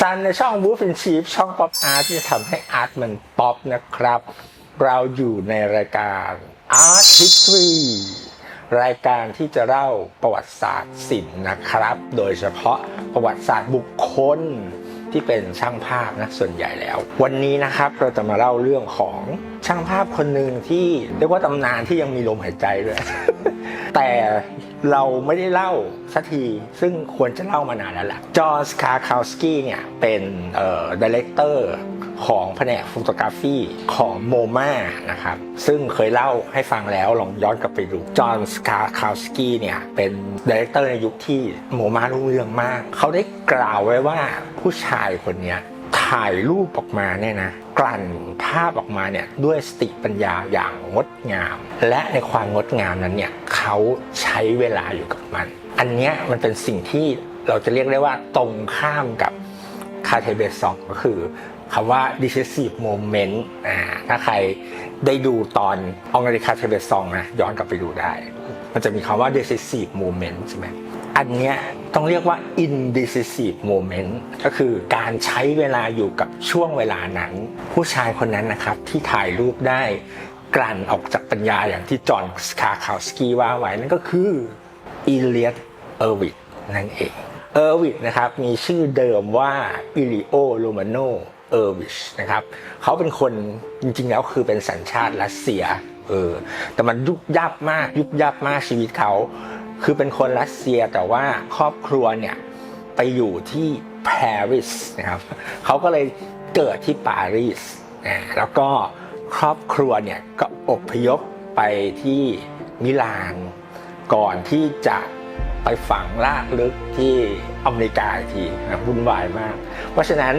ซันในช่อง w o o f in Chief ช่องป๊อปอาร์ตที่ทำให้อาร์ตมันป๊อปนะครับ เราอยู่ในรายการ Art History รายการที่จะเล่าประวัติศาสตร์ศิลป์นะครับ โดยเฉพาะประวัติศาสตร์บุคคลที่เป็นช่างภาพนะส่วนใหญ่แล้ว วันนี้นะครับเราจะมาเล่าเรื่องของช่างภาพคนหนึ่งที่เรียกว่าตำนานที่ยังมีลมหายใจด้วยแต่ เราไม่ได้เล่าสักที ซึ่งควรจะเล่ามานานแล้วล่ะจอห์นสคาคาวสกี้เนี่ย เป็นเอ่อดีเลกเตอร์ของแผนกฟ o โตกราฟีของโมมานะครับ ซึ่งเคยเล่าให้ฟังแล้วลองย้อนกลับไปดู จอห์นสคาคาวสกี้เนี่ย เป็นดีเลกเตอร์ในยุคที่โมมารุ่งเรืองมาก เขาได้กล่าวไว้ว่าผู้ชายคนนี้ ถ่ายรูปออกมาเนี่ยนะกลั่นภาพออกมาเนี่ยด้วยสติปัญญาอย่างงดงาม และในความงดงามนั้นเนี่ยเขาใช้เวลาอยู่กับมัน อันเนี้ยมันเป็นสิ่งที่เราจะเรียกได้ว่าตรงข้ามกับคาเทเบซองก็คือคำว่า decisive moment อ่าถ้าใครได้ดูตอนองริคาเทเบซองนะย้อนกลับไปดูได้ มันจะมีคำว่า decisive moment ใช่ไหม อันเนี้ยต้องเรียกว่า indecisive moment ก็คือการใช้เวลาอยู่กับช่วงเวลานั้น ผู้ชายคนนั้นนะครับที่ถ่ายรูปได้กลั่นออกจากปัญญาอย่างที่จอห์นสคาคาวสกี้ว่าไว้นั่นก็คืออีเลียตเออร์วิดนั่นเองเออร์วิดนะครับมีชื่อเดิมว่าอิลิโอโรมาโนเออร์วิชนะครับเขาเป็นคนจริงๆแล้วคือเป็นสัญชาติรัสเซียเออแต่มันยุบยับมากยุบยับมากชีวิตเขา คือเป็นคนรัสเซียแต่ว่าครอบครัวเนี่ยไปอยู่ที่ปารีสนะครับเขาก็เลยเกิดที่ปารีสนะแล้วก็ครอบครัวเนี่ยก็อพยพไปที่มิลานก่อนที่จะไปฝังลากลึกที่อเมริกาอีกทีนะวุ่นวายมาก เพราะฉะนั้น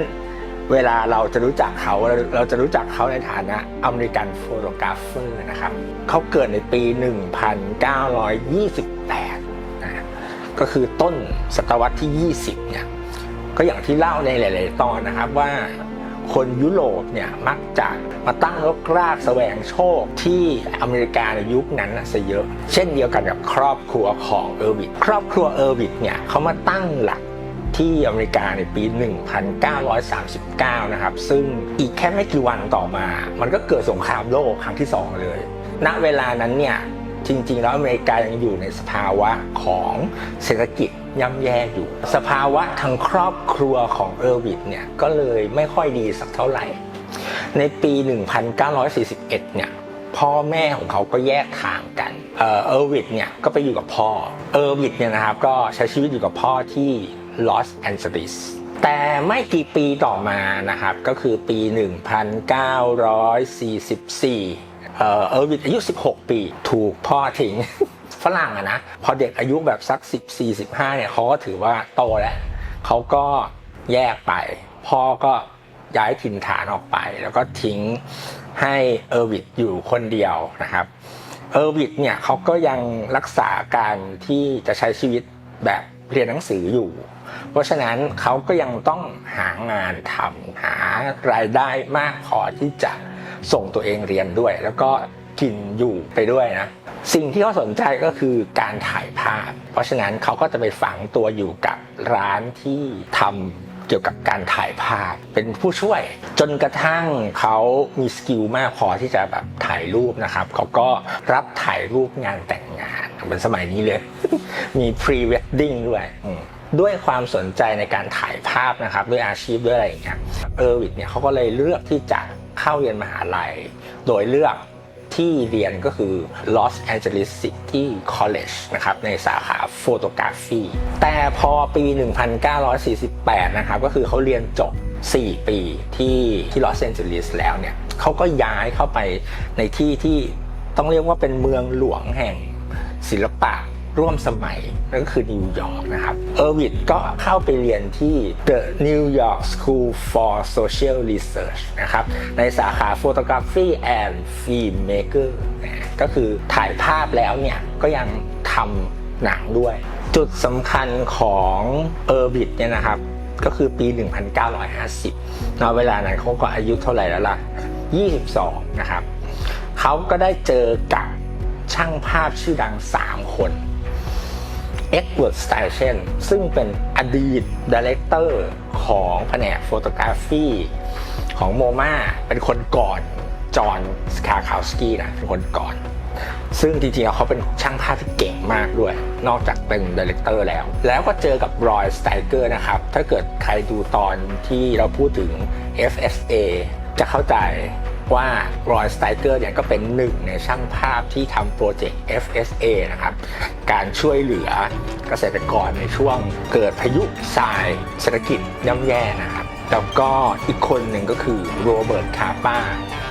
เวลาเราจะรู้จักเขาเราจะรู้จักเขาในฐานะอเมริกันโฟโตกราฟเฟอร์นะครับเขาเกิดในปี 1928นะก็คือต้นศตวรรษที่ 20เนี่ยก็อย่างที่เล่าในหลาย ๆ ตอนนะครับว่าคนยุโรปเนี่ยมักจะมาตั้งรกรากแสวงโชคที่อเมริกาในยุคนั้นน่ะซะเยอะ เช่นเดียวกันกับครอบครัวของเออร์วิดครอบครัวเออร์วิดเนี่ยเขามาตั้งหลัก ที่อเมริกาในปี 1939 นะครับ ซึ่งอีกแค่ไม่กี่วันต่อมา มันก็เกิดสงครามโลกครั้งที่สองเลย ณ เวลานั้นเนี่ย จริง ๆ แล้วอเมริกายังอยู่ในสภาวะของเศรษฐกิจย่ำแย่อยู่ สภาวะทางครอบครัวของเออร์วิดเนี่ย ก็เลยไม่ค่อยดีสักเท่าไหร่ ในปี 1941 เนี่ยพ่อแม่ของเขาก็แยกทางกัน เออร์วิดเนี่ยก็ไปอยู่กับพ่อ เออร์วิดเนี่ยนะครับก็ใช้ชีวิตอยู่กับพ่อที่ ลอสแอนเจลิสแต่ไม่กี่ปีต่อมานะครับ ก็คือปี 1944 เอ่อเออร์วิดอายุ 16 ปี ถูกพ่อทิ้งฝรั่งอะนะ พอเด็กอายุแบบสัก 14 15 เนี่ยเขาก็ถือว่าโตแล้วเขาก็แยกไป พ่อก็ย้ายถิ่นฐานออกไป แล้วก็ทิ้งให้เออร์วิดอยู่คนเดียวนะครับ เออร์วิดเนี่ยเขาก็ยังรักษาการที่จะใช้ชีวิตแบบ เรียนหนังสืออยู่ เพราะฉะนั้นเขาก็ยังต้องหางานทำหารายได้มากพอที่จะส่งตัวเองเรียนด้วย แล้วก็กินอยู่ไปด้วยนะสิ่งที่เขาสนใจก็คือการถ่ายภาพ เพราะฉะนั้นเขาก็จะไปฝังตัวอยู่กับร้านที่ทำ เกี่ยวกับการถ่ายภาพ เป็นผู้ช่วยจนกระทั่งเขามีสกิลมากพอที่จะแบบถ่ายรูปนะครับเขาก็รับถ่ายรูปงานแต่งงานเหมือนสมัยนี้เลย มี pre wedding ด้วยด้วยความสนใจในการถ่ายภาพนะครับ ด้วยอาชีพด้วยอะไรอย่างเงี้ยเออร์วิดเนี่ยเขาก็เลยเลือกที่จะเข้าเรียนมหาลัย โดยเลือก ที่เรียนก็คือ Los Angeles City College นะครับในสาขาโฟโตกราฟีแต่พอปี 1948 นะครับก็คือเขาเรียนจบ 4 ปีที่ที่ลอสแอนเจลิสแล้วเนี่ยเขาก็ย้ายเข้าไปในที่ที่ต้องเรียกว่าเป็นเมืองหลวงแห่งศิลปะ ร่วมสมัยนั่นก็คือนิวยอร์กนะครับเออร์วิดก็เข้าไปเรียนที่ The New York School for Social Research นะครับในสาขา Photography and Filmmaker ก็คือถ่ายภาพแล้วเนี่ย ก็ยังทำหนังด้วย จุดสำคัญของเออร์วิดเนี่ยนะครับ ก็คือปี 1950เนาะเวลานั้นเขาก็อายุเท่าไหร่แล้วล่ะ 22 นะครับเขาก็ได้เจอกับช่างภาพชื่อดัง 3 คน เอ็กเวิร์ดสไตเชนซึ่งเป็นอดีตดีเลกเตอร์ของแผนกโฟโตกราฟีของโมมาเป็นคนก่อนจอห์นสคาคาวสกี้นะเป็นคนก่อน ซึ่งจริงๆเขาเป็นช่างภาพที่เก่งมากด้วย นอกจากเป็นดีเลกเตอร์แล้ว แล้วก็เจอกับรอยสไตเกอร์นะครับ ถ้าเกิดใครดูตอนที่เราพูดถึง FSA จะเข้าใจ ว่ารอยสไตเกอร์เนี่ยก็เป็นหนึ่งในช่างภาพที่ทำโปรเจกต์ FSA นะครับ การช่วยเหลือเกษตรกรในช่วงเกิดพายุทรายเศรษฐกิจย่ำแย่นะครับ แล้วก็อีกคนหนึ่งก็คือโรเบิร์ตคาป้า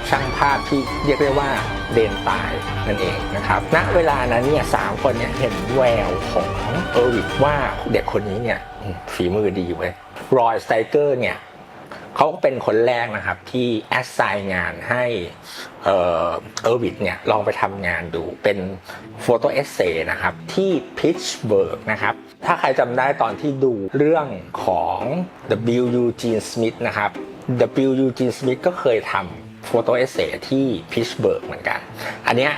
ช่างภาพที่เรียกได้ว่าเดนตายนั่นเองนะครับ ณ เวลานั้นเนี่ยสามคนเนี่ยเห็นแววของเออร์วิกว่าเด็กคนนี้เนี่ยฝีมือดีเว้ยรอยสไตเกอร์เนี่ย เขาก็เป็นคนแรกนะครับที่แอสไซน์งานให้เออเออร์วิกเนี่ยลองไปทำงานดูเป็นโฟโตเอเซนะครับที่พิชเบิร์กนะครับถ้าใครจำได้ตอนที่ดูเรื่องของ W. Eugene Smith นะครับ W. Eugene Smith ก็เคยทำโฟโตเอเซที่พิชเบิร์กเหมือนกัน อันเนี้ย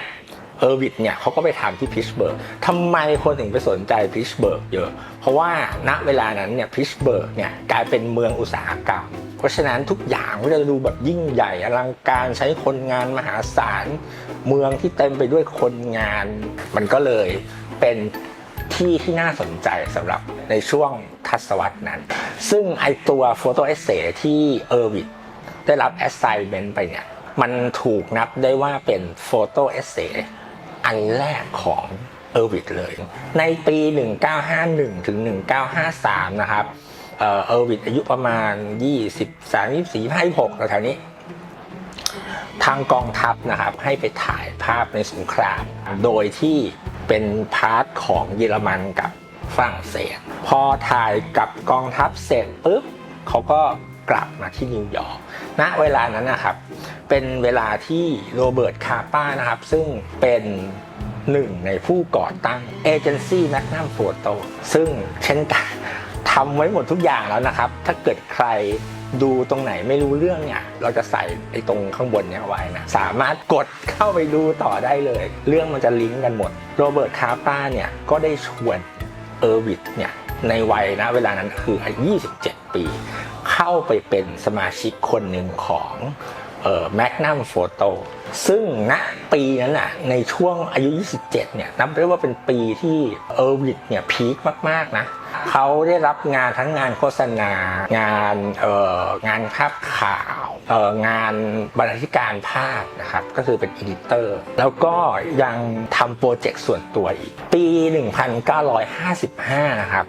เออร์วิดเนี่ยเขาก็ไปทำที่พิชเบิร์กทำไมคนถึงไปสนใจพิชเบิร์กเยอะ เพราะว่าณเวลานั้นเนี่ยพิชเบิร์กเนี่ยกลายเป็นเมืองอุตสาหกรรม เพราะฉะนั้นทุกอย่างก็จะดูแบบยิ่งใหญ่อลังการใช้คนงานมหาศาล เมืองที่เต็มไปด้วยคนงาน มันก็เลยเป็นที่ที่น่าสนใจสำหรับในช่วงทศวรรษนั้น ซึ่งไอตัวโฟโตเอเซที่เออร์วิดได้รับ assignment ไปเนี่ย มันถูกนับได้ว่าเป็นโฟโต้เอเซอันแรกของเออร์วิดเลย ในปี 1951 ถึง 1953 นะครับ เออเออร์วิดอายุประมาณ 23 24 26แถวนี้ ทางกองทัพนะครับให้ไปถ่ายภาพในสงคราม โดยที่เป็นพาร์ทของเยอรมันกับฝรั่งเศส พอถ่ายกับกองทัพเสร็จปุ๊บเขาก็กลับมาที่นิวยอร์ก ณ เวลานั้นนะครับ เป็นเวลาที่โรเบิร์ต คาป้านะครับ ซึ่งเป็นหนึ่งในผู้ก่อตั้งเอเจนซี่แมกนัมโฟโตซึ่งเช่นกัน ทำไว้หมดทุกอย่างแล้วนะครับ ถ้าเกิดใครดูตรงไหนไม่รู้เรื่องเนี่ยเราจะใส่ไอ้ตรงข้างบนเนี้ยไว้นะสามารถกดเข้าไปดูต่อได้เลย เรื่องมันจะลิงก์กันหมดโรเบิร์ตคาร์ป้าเนี่ยก็ได้ชวนเออร์วิดเนี่ยในวัยนะเวลานั้นคืออายุ27 ปี เข้าไปเป็นสมาชิกคนหนึ่งของเอ่อแมกนัมโฟโตซึ่งณปีนั้นน่ะในช่วงอายุ 27 เนี่ยนับได้ว่าเป็นปีที่เออร์วิดเนี่ยพีคมาก ๆ นะ เขาได้รับงานทั้งงานโฆษณา งานเอ่องานภาพข่าวเอ่องานบรรณาธิการภาพนะครับก็คือเป็นอีดิเตอร์ แล้วก็ยังทำโปรเจกต์ส่วนตัวอีก ปี 1955 นะครับ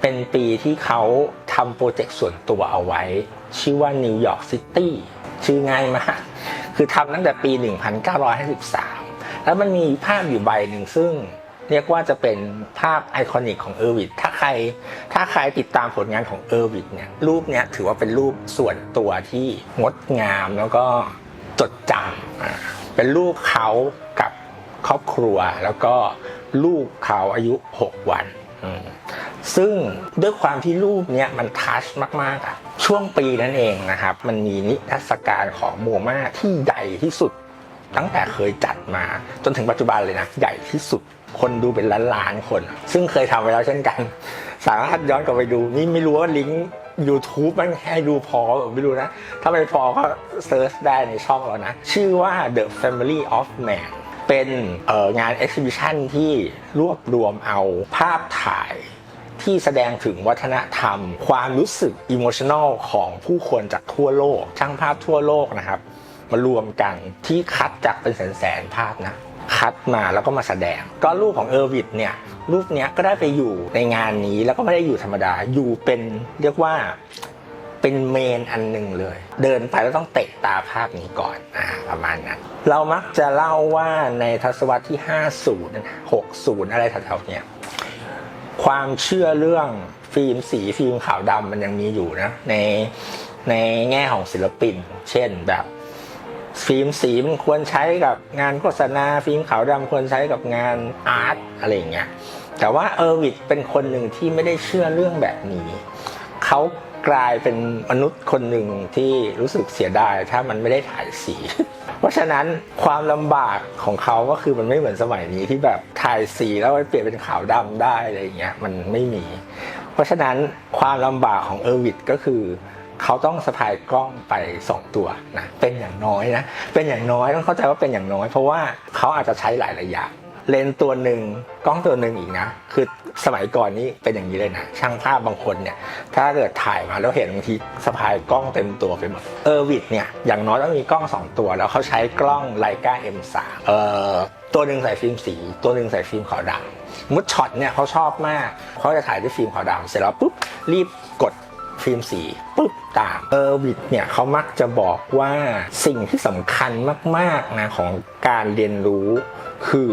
เป็นปีที่เขาทำโปรเจกต์ส่วนตัวเอาไว้ ชื่อว่านิวยอร์กซิตี้ชื่อง่ายมาก คือทำตั้งแต่ปี 1953 แล้วมันมีภาพอยู่ใบหนึ่งซึ่ง เรียกว่าจะเป็นภาพไอคอนิกของเออร์วิดถ้าใครถ้าใครติดตามผลงานของเออร์วิดเนี่ยรูปเนี้ยถือว่าเป็นรูปส่วนตัวที่งดงามแล้วก็จดจำเป็นรูปเขากับครอบครัวแล้วก็ลูกเขาอายุ 6 วัน ซึ่งด้วยความที่รูปเนี้ยมันทัชมากๆอะช่วงปีนั้นเองนะครับ มันมีนิทรรศการของโมมาที่ใหญ่ที่สุด ตั้งแต่เคยจัดมาจนถึงปัจจุบันเลยนะ ใหญ่ที่สุด คนดูเป็นล้านล้านๆคน ซึ่งเคยทำไปแล้วเช่นกัน สามารถย้อนกลับไปดู นี่ไม่รู้ว่าลิงก์ YouTube มันให้ดูพอหรือไม่รู้นะ ถ้าไม่พอก็เซิร์ชได้ในช่องเรานะ ชื่อว่า The Family of Man เป็นงาน exhibition ที่รวบรวมเอาภาพถ่ายที่แสดงถึงวัฒนธรรม ความรู้สึกอิโมชัน a ลของผู้คนจากทั่วโลก ช่างภาพทั่วโลกนะครับ มารวมกันที่คัดจากเป็นแสนๆภาพนะ คัดมาแล้วก็มาแสดง ก็รูปของเออร์วิดเนี่ยรูปเนี้ยก็ได้ไปอยู่ในงานนี้แล้วก็ไม่ได้อยู่ธรรมดาอยู่เป็นเรียกว่าเป็นเมนอันหนึ่งเลย เดินไปแล้วต้องเตะตาภาพนี้ก่อนอ่าประมาณนั้น เรามักจะเล่าว่าในทศวรรษที่ 50 60 อะไรแถวๆเนี้ยความเชื่อเรื่องฟิล์มสีฟิล์มขาวดำมันยังมีอยู่นะในในแง่ของศิลปิน เช่นแบบ ฟิล์มสีมันควรใช้กับงานโฆษณา ฟิล์มขาวดำควรใช้กับงานอาร์ตอะไรอย่างเงี้ยแต่ว่าเออร์วิดเป็นคนหนึ่งที่ไม่ได้เชื่อเรื่องแบบนี้ เขากลายเป็นมนุษย์คนหนึ่งที่รู้สึกเสียดายถ้ามันไม่ได้ถ่ายสี เพราะฉะนั้นความลำบากของเขาก็คือมันไม่เหมือนสมัยนี้ที่แบบถ่ายสีแล้วไปเปลี่ยนเป็นขาวดำได้อะไรอย่างเงี้ยมันไม่มี เพราะฉะนั้นความลำบากของเออร์วิดก็คือ เขาต้องสะพายกล้องไป 2 ตัวนะเป็นอย่างน้อยนะเป็นอย่างน้อยต้องเข้าใจว่าเป็นอย่างน้อย เพราะว่าเขาอาจจะใช้หลายระยะเลนตัวหนึ่งกล้องตัวหนึ่งอีกนะ คือสมัยก่อนนี้เป็นอย่างนี้เลยนะช่างภาพบางคนเนี่ย ถ้าเกิดถ่ายมาแล้วเห็นบางทีสะพายกล้องเต็มตัวไปหมดเออร์วิดเนี่ยอย่างน้อยต้องมีกล้อง 2 ตัว แล้วเขาใช้กล้องไลกา M3 เอ่อตัวหนึ่งใส่ฟิล์มสี ตัวหนึ่งใส่ฟิล์มขาวดำมุดช็อตเนี่ยเขาชอบมากเขาจะถ่ายด้วยฟิล์มขาวดำเสร็จแล้วปุ๊บรีบกด ฟิล์มสีปุ๊บตามเออร์วิดเนี่ยเขามักจะบอกว่าสิ่งที่สำคัญมากๆนะของการเรียนรู้คือ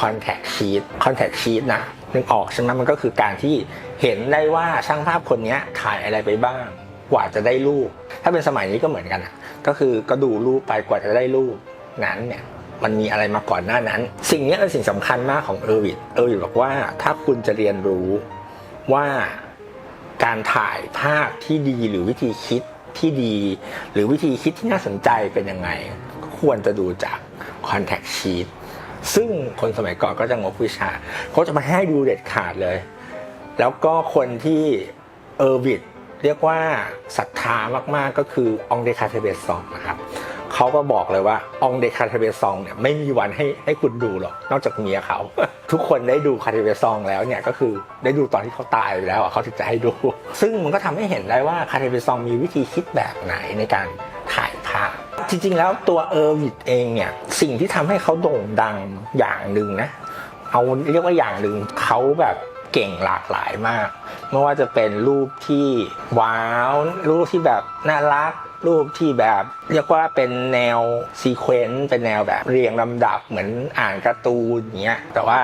contact sheet contact sheet นะนึกออกใช่ไหมมันก็คือการที่เห็นได้ว่าช่างภาพคนเนี้ยถ่ายอะไรไปบ้าง กว่าจะได้รูป ถ้าเป็นสมัยนี้ก็เหมือนกันนะก็คือก็ดูรูปไปกว่าจะได้รูปนั้นเนี่ยมันมีอะไรมาก่อนหน้านั้น สิ่งนี้เป็นสิ่งสำคัญมากของเออร์วิดเออร์วิดบอกว่าถ้าคุณจะเรียนรู้ว่า การถ่ายภาพที่ดีหรือวิธีคิดที่ดี หรือวิธีคิดที่น่าสนใจเป็นยังไงก็ควรจะดูจาก contact sheet ซึ่งคนสมัยก่อนก็จะงกวิชาเขาจะมาให้ดูเด็ดขาดเลย แล้วก็คนที่เออร์วิดเรียกว่าศรัทธามากๆก็คือองเดคาเทเบซองนะครับ เขาก็บอกเลยว่าองเดคาเทเบซองเนี่ยไม่มีวันให้ให้คุณดูหรอกนอกจากเมียเขา ทุกคนได้ดูคาเทเบซองแล้วเนี่ยก็คือได้ดูตอนที่เขาตายไปแล้วอะเขาถึงจะให้ดู ซึ่งมันก็ทำให้เห็นได้ว่าคาเทเบซองมีวิธีคิดแบบไหนในการถ่ายภาพจริงๆแล้วตัวเออร์วิดเองเนี่ยสิ่งที่ทำให้เขาโด่งดังอย่างหนึ่งนะเอาเรียกว่าอย่างหนึ่งเขาแบบเก่งหลากหลายมาก ไม่ว่าจะเป็นรูปที่ว้าว รูปที่แบบน่ารัก รูปที่แบบ เรียกว่าเป็นแนวซีเควนต์เป็นแนวแบบเรียงลำดับเหมือนอ่านการ์ตูนอย่างเงี้ยแต่ว่า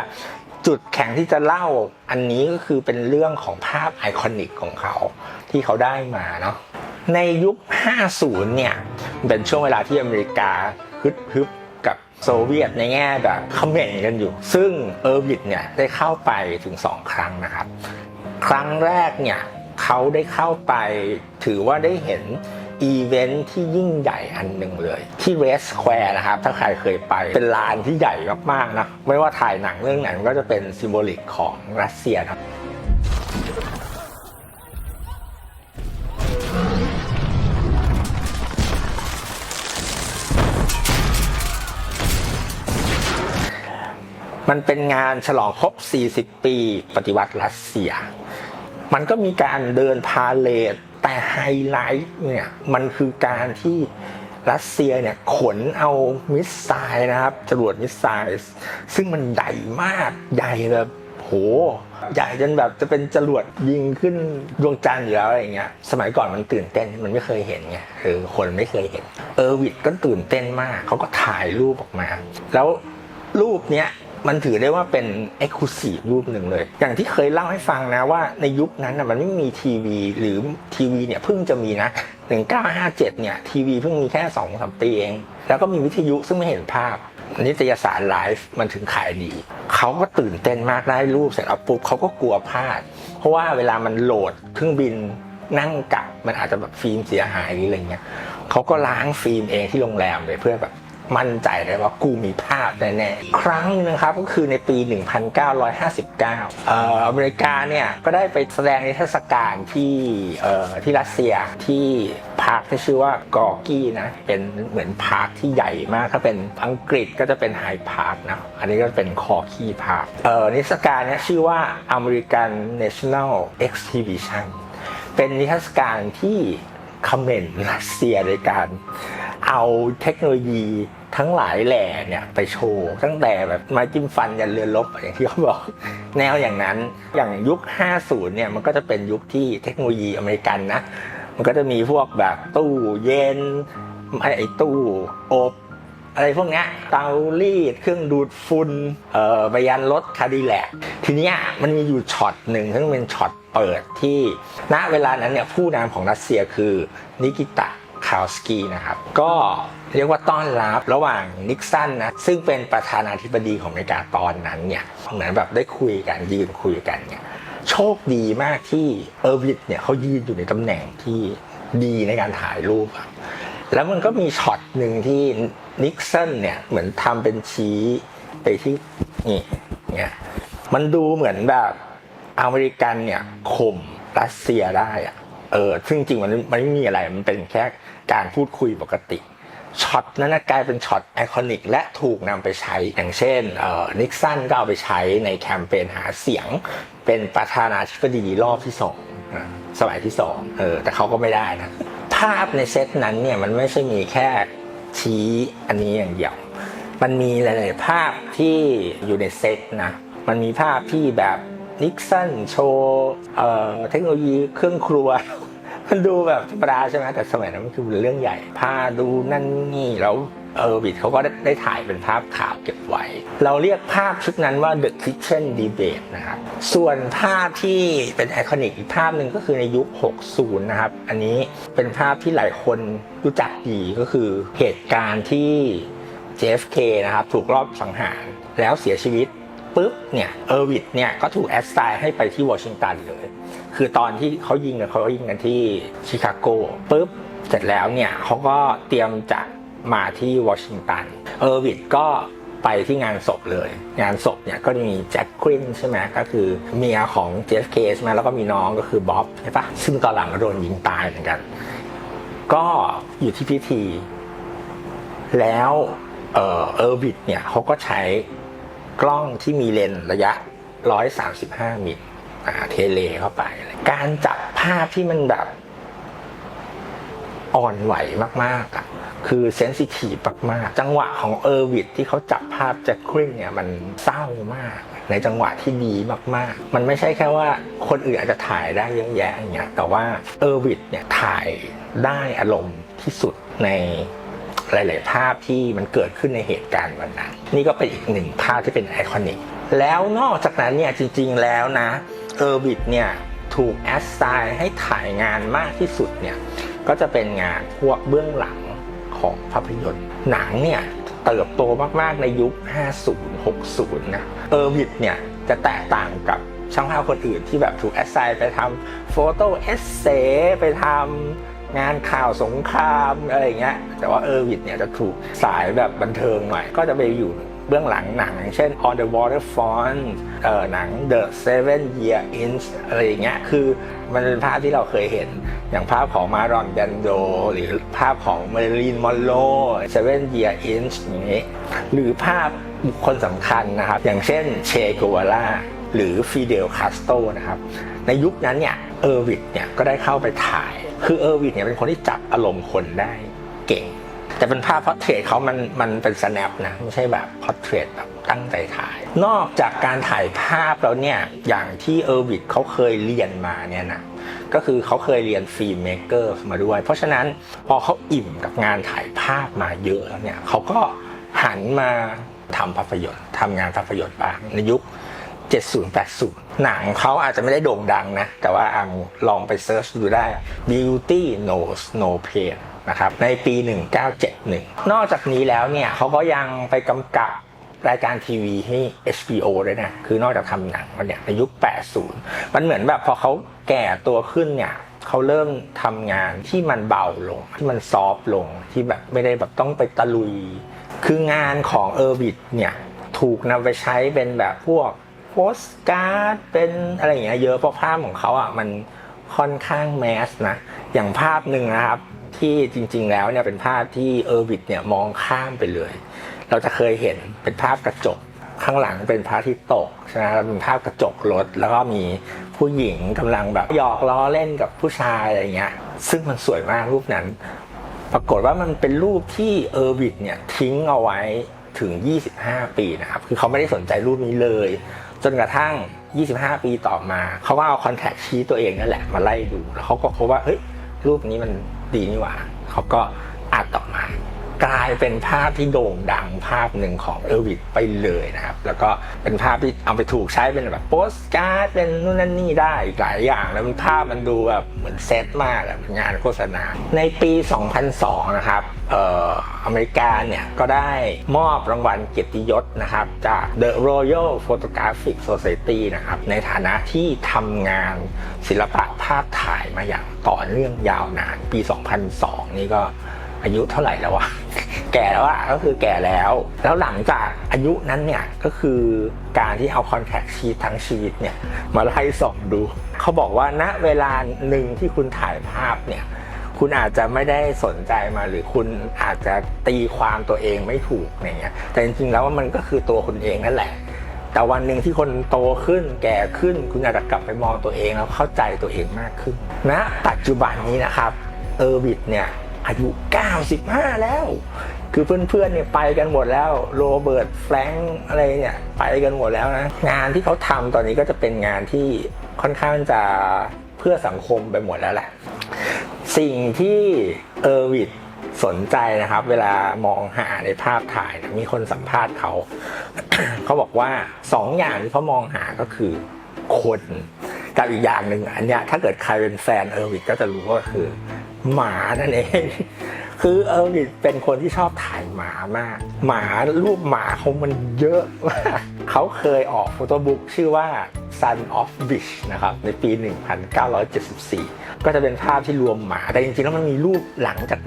จุดแข็งที่จะเล่าอันนี้ก็คือเป็นเรื่องของภาพไอคอนิกของเขาที่เขาได้มาเนาะในยุค 50 เนี่ยเป็นช่วงเวลาที่อเมริกาฮึดฮึบกับโซเวียตในแง่แบบเขม่นกันอยู่ ซึ่งเออร์วิดเนี่ยได้เข้าไปถึง 2 ครั้งนะครับ ครั้งแรกเนี่ยเขาได้เข้าไปถือว่าได้เห็น อีเวนท์ที่ยิ่งใหญ่อันหนึ่งเลย ที่เรสแควร์นะครับ ถ้าใครเคยไปเป็นลานที่ใหญ่มากๆนะ ไม่ว่าถ่ายหนังเรื่องไหนมันก็จะเป็นซิมโบลิกของรัสเซียนะมันเป็นงานฉลองครบ 40 ปี ปฏิวัติรัสเซีย มันก็มีการเดินพาเลท แต่ไฮไลท์เนี่ยมันคือการที่รัสเซียเนี่ยขนเอามิสไซล์นะครับจรวดมิสไซล์ซึ่งมันใหญ่มากใหญ่แบบโหใหญ่จนแบบจะเป็นจรวดยิงขึ้นดวงจันทร์อยู่แล้วอะไรเงี้ย สมัยก่อนมันตื่นเต้นมันไม่เคยเห็นไงเออคนไม่เคยเห็น เออร์วิดก็ตื่นเต้นมากเขาก็ถ่ายรูปออกมา แล้วรูปเนี้ย มันถือได้ว่าเป็นเอกลูซีฟรูปหนึ่งเลย อย่างที่เคยเล่าให้ฟังนะว่าในยุคนั้นนะมันไม่มีทีวีหรือทีวีเนี่ยเพิ่งจะมีนะ 1957 เนี่ยทีวีเพิ่งมีแค่2อสปีเอง แล้วก็มีวิทยุซึ่งไม่เห็นภาพนิตยสารไลฟ์มันถึงขายดี เขาก็ตื่นเต้นมากได้รูปเสร็จแล้วปุ๊บเขาก็กลัวพลาด เพราะว่าเวลามันโหลดเครื่องบินนั่งกลับมันอาจจะแบบฟิล์มเสียหายหรืออะไรเงี้ยเขาก็ล้างฟิล์มเองที่โรงแรมเลยเพื่อแบบ มั่นใจเลยว่ากูมีภาพแน่ๆครั้งหนึงนะครับก็คือในปี 1959เอ่ออเมริกาเนี่ยก็ได้ไปแสดงในิทศการที่เอ่อที่รัสเซียที่พาร์คที่ชื่อว่ากอร์กี้นะเป็นเหมือนพาร์คที่ใหญ่มากถ้าเป็นอังกฤษก็จะเป็นไฮพาร์คนะอันนี้ก็เป็นคอร์กี้พาร์คเอ่อนิทรรศการนี่ยชื่อว่า American National Exhibition เป็นนิทรรศการที่ คอมเมนต์รัสเซียในการ เอาเทคโนโลยีทั้งหลายแหล่เนี่ยไปโชว์ตั้งแต่แบบไม้จิ้มฟันยันเรือลบอย่างที่เขาบอก แนวอย่างนั้นอย่างยุค 50 เนี่ยมันก็จะเป็นยุคที่เทคโนโลยีอเมริกันนะ มันก็จะมีพวกแบบตู้เย็นไอ้ไอ้ตู้อบ อะไรพวกนี้เตารีดเครื่องดูดฝุ่นเอ่อไปยันรถคาดิแลกทีนี้มันมีอยู่ช็อตหนึ่งซึ่งเป็นช็อตเปิดที่ ณเวลานั้นเนี่ยผู้นำของรัสเซียคือนิกิตะคาวสกีนะครับ ก็เรียกว่าต้อนรับระหว่างนิกสันนะ ซึ่งเป็นประธานาธิบดีของอเมริกาตอนนั้นเนี่ยเหมือนแบบได้คุยกันยืนคุยกันเนี่ยโชคดีมากที่เออร์วิดเนี่ยเขายืนอยู่ในตำแหน่งที่ดีในการถ่ายรูป แล้วมันก็มีช็อตหนึ่งที่ นิกสันเนี่ยเหมือนทำเป็นชี้ไปที่นี่เนี่ยมันดูเหมือนแบบอเมริกันเนี่ยข่มรัสเซียได้อะเออซึ่งจริงมันมันไม่มีอะไรมันเป็นแค่การพูดคุยปกติช็อตนั้นกลายเป็นช็อตไอคอนิกและถูกนำไปใช้ อย่างเช่นเอ่อนิกสันก็เอาไปใช้ในแคมเปญหาเสียง เป็นประธานาธิบดีรอบที่สองนะสมัยที่สองเออแต่เขาก็ไม่ได้นะ ภาพในเซตนั้นเนี่ยมันไม่ใช่มีแค่ ชี้อันนี้อย่างเดียว มันมีหลาย ๆ ภาพที่อยู่ในเซตนะ มันมีภาพที่แบบนิกสันโชว์เอ่อเทคโนโลยีเครื่องครัว มันดูแบบธรรมดาใช่ไหมแต่สมัยนั้นมันคือเรื่องใหญ่พาดูนั่นนี่แล้ว เออบิดเขาก็ได้ได้ถ่ายเป็นภาพข่าวเก็บไว้ เราเรียกภาพชุดนั้นว่า The Kitchen Debate นะครับ ส่วนภาพที่เป็นไอคอนิกอีกภาพหนึ่งก็คือในยุค 60 นะครับ อันนี้เป็นภาพที่หลายคนรู้จักดีก็คือเหตุการณ์ที่ JFK นะครับ ถูกรอบสังหารแล้วเสียชีวิตปุ๊บเนี่ยเออร์วิดเนี่ยก็ถูกแอสไซน์ให้ไปที่วอชิงตันเลย คือตอนที่เขายิงเนี่ยเขายิงกันที่ชิคาโกปุ๊บเสร็จแล้วเนี่ยเขาก็เตรียมจะ มาที่วอชิงตัน เออร์วิดก็ไปที่งานศพเลย งานศพเนี่ยก็มีแจ็คครินใช่ไหมก็คือเมียของ JFK ใช่ไหมแล้วก็มีน้องก็คือบ๊อบใช่ปะซึ่งตอนหลังก็โดนยิงตายเหมือนกัน ก็อยู่ที่พิธี แล้วเออเออร์วิดเนี่ยเขาก็ใช้กล้องที่มีเลนระยะ 135 มิลอ่าเทเลเข้าไป การจับภาพที่มันแบบอ่อนไหวมากๆอะ คือเซนซิทีฟมากๆจังหวะของเออร์วิดที่เขาจับภาพแจ็คคริงเนี่ยมันเศร้ามาก ในจังหวะที่ดีมากๆ มันไม่ใช่แค่ว่าคนอื่นอาจจะถ่ายได้เยอะแยะอย่างเงี้ยแต่ว่าเออร์วิดเนี่ยถ่ายได้อารมณ์ที่สุดในหลาย ๆ ภาพที่มันเกิดขึ้นในเหตุการณ์วันนั้น นี่ก็เป็นอีกหนึ่งภาพที่เป็นไอคอนิกแล้วนอกจากนั้นเนี่ยจริง ๆ แล้วนะเออร์บิดเนี่ยถูกแอสไซน์ให้ถ่ายงานมากที่สุดเนี่ยก็จะเป็นงานพวกเบื้องหลัง ของภาพยนตร์ หนังเนี่ยเติบโตมากๆในยุค 50 60 นะ เออร์บิดเนี่ยจะแตกต่างกับช่างภาพคนอื่นที่แบบถูกแอสไซน์ไปทำโฟโต้เอสเซไปทำงานข่าวสงครามอะไรเงี้ย แต่ว่าเออร์วิดเนี่ยจะถูกสายแบบบันเทิงหน่อย ก็จะไปอยู่เบื้องหลังหนัง เช่น On the Waterfront เอ่อหนัง The Seven Year Inch อะไรอย่างเงี้ย คือ มันเป็นภาพที่เราเคยเห็น อย่างภาพของมารอนแดนโด หรือภาพของเมลินมอนโร Seven Year Inch อย่างนี้หรือภาพบุคคลสำคัญนะครับ อย่างเช่นเชโกวาลาหรือฟิเดลคาสโตนะครับ ในยุคนั้นเนี่ยเออร์วิทเนี่ยก็ได้เข้าไปถ่าย คือเออร์วิทเนี่ยเป็นคนที่จับอารมณ์คนได้เก่ง แต่เป็นภาพพอร์เทรตเขามันมันเป็นสแนปนะไม่ใช่แบบพอร์เทรตแบบตั้งใจถ่าย นอกจากการถ่ายภาพแล้วเนี่ยอย่างที่เออร์วิดเขาเคยเรียนมาเนี่ยนะก็คือเขาเคยเรียนฟิล์มเมกเกอร์มาด้วย เพราะฉะนั้นพอเขาอิ่มกับงานถ่ายภาพมาเยอะแล้วเนี่ยเขาก็หันมาทำภาพยนตร์ทำงานภาพยนตร์บ้างในยุค 70 80 หนังเขาอาจจะไม่ได้โด่งดังนะ แต่ว่าอังลองไปเซิร์ชดูได้ Beauty Knows No Pain นะครับในปี 1971 นอกจากนี้แล้วเนี่ยเขาก็ยังไปกำกับรายการทีวีให้ HBO ด้วยนะ คือนอกจากทำหนังมันเนี่ยในยุค 80 มันเหมือนแบบพอเขาแก่ตัวขึ้นเนี่ยเขาเริ่มทำงานที่มันเบาลง ที่มันซอฟต์ลงที่แบบไม่ได้แบบต้องไปตะลุย คืองานของเออร์บิดเนี่ย ถูกนำไปใช้เป็นแบบพวก โปสการ์ดเป็นอะไรอย่างเงี้ยเยอะเพราะภาพของเขาอะมันค่อนข้างแมสนะ อย่างภาพหนึ่งนะครับ ที่จริง ๆ แล้วเนี่ยเป็นภาพที่เออร์วิดเนี่ยมองข้ามไปเลย เราจะเคยเห็นเป็นภาพกระจกข้างหลังเป็นพระอาทิตย์ตกใช่ไหมแล้วเป็นภาพกระจกรถ แล้วก็มีผู้หญิงกำลังแบบหยอกล้อเล่นกับผู้ชายอะไรเงี้ย ซึ่งมันสวยมากรูปนั้น ปรากฏว่ามันเป็นรูปที่เออร์วิดเนี่ยทิ้งเอาไว้ถึง 25 ปีนะครับ คือเขาไม่ได้สนใจรูปนี้เลย จนกระทั่ง 25 ปีต่อมา เขาก็เอาคอนแทคชี้ตัวเองนั่นแหละมาไล่ดู แล้วเขาก็พบว่าเฮ้ยรูปนี้มันดีนี่หว่าเขาก็อัดออกมา กลายเป็นภาพที่โด่งดังภาพหนึ่งของเออร์วิดไปเลยนะครับ แล้วก็เป็นภาพที่เอาไปถูกใช้เป็นแบบโปสการ์ดเป็นนู่นนั่นนี่ได้หลายอย่าง แล้วมันภาพมันดูแบบเหมือนเซตมากอะงานโฆษณา ในปี 2002 นะครับเอ่ออเมริกาเนี่ยก็ได้มอบรางวัลเกียรติยศนะครับ จาก The Royal Photographic Society นะครับ ในฐานะที่ทำงานศิลปะภาพถ่ายมาอย่างต่อเนื่องยาวนาน ปี 2002 นี่ก็ อายุเท่าไหร่แล้ววะแก่แล้วอะก็คือแก่แล้ว แล้วหลังจากอายุนั้นเนี่ยก็คือการที่เอาคอนแทคชีตทั้งชีวิตเนี่ยมาไล่ส่องดู เขาบอกว่าณเวลาหนึ่งที่คุณถ่ายภาพเนี่ยคุณอาจจะไม่ได้สนใจมาหรือคุณอาจจะตีความตัวเองไม่ถูกอย่างเงี้ยแต่จริงๆแล้วมันก็คือตัวคุณเองนั่นแหละ แต่วันหนึ่งที่คนโตขึ้นแก่ขึ้น คุณอาจจะกลับไปมองตัวเองแล้วเข้าใจตัวเองมากขึ้นณปัจจุบันนี้นะครับเออร์บิทเนี่ย อายุ 95 แล้ว คือเพื่อนๆเนี่ยไปกันหมดแล้ว โรเบิร์ตแฟรงค์อะไรเนี่ยไปกันหมดแล้วนะ งานที่เขาทำตอนนี้ก็จะเป็นงานที่ค่อนข้างจะเพื่อสังคมไปหมดแล้วแหละ สิ่งที่เออร์วิดสนใจนะครับ เวลามองหาในภาพถ่ายนะมีคนสัมภาษณ์เขา เขาบอกว่าสองอย่างที่เขามองหาก็คือคน กับอีกอย่างหนึ่งอันเนี้ยถ้าเกิดใครเป็นแฟนเออร์วิดก็จะรู้ว่าคือ หมานั่นเอง คือเออร์วิดเป็นคนที่ชอบถ่ายหมามาก หมารูปหมาเขามันเยอะมากเขาเคยออกโฟโต้บุ๊กชื่อว่า Son of Bish นะครับในปี 1974 ก็จะเป็นภาพที่รวมหมา แต่จริงๆแล้วมันมีรูปหลังจาก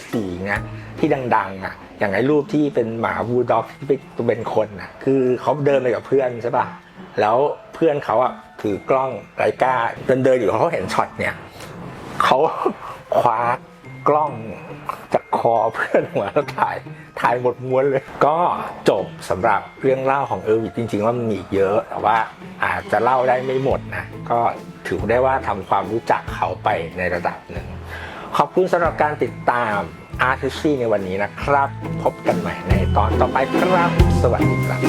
1974 นะ ที่ดังๆอะอย่างไอ้รูปที่เป็นหมาบูลด็อกที่เป็นคนอะคือเขาเดินไปกับเพื่อนใช่ป่ะแล้วเพื่อนเขาอะ ถือกล้องไลกาเดินเดินอยู่เขาเห็นช็อตเนี่ยเขาคว้ากล้องจากคอเพื่อนหัวแล้วถ่ายถ่ายหมดม้วนเลย ก็จบสำหรับเรื่องเล่าของเออร์วิดจริงๆว่ามันมีเยอะ แต่ว่าอาจจะเล่าได้ไม่หมดนะก็ถือได้ว่าทำความรู้จักเขาไปในระดับหนึ่ง ขอบคุณสำหรับการติดตาม Artistry ในวันนี้นะครับ พบกันใหม่ในตอนต่อไปครับ สวัสดีครับ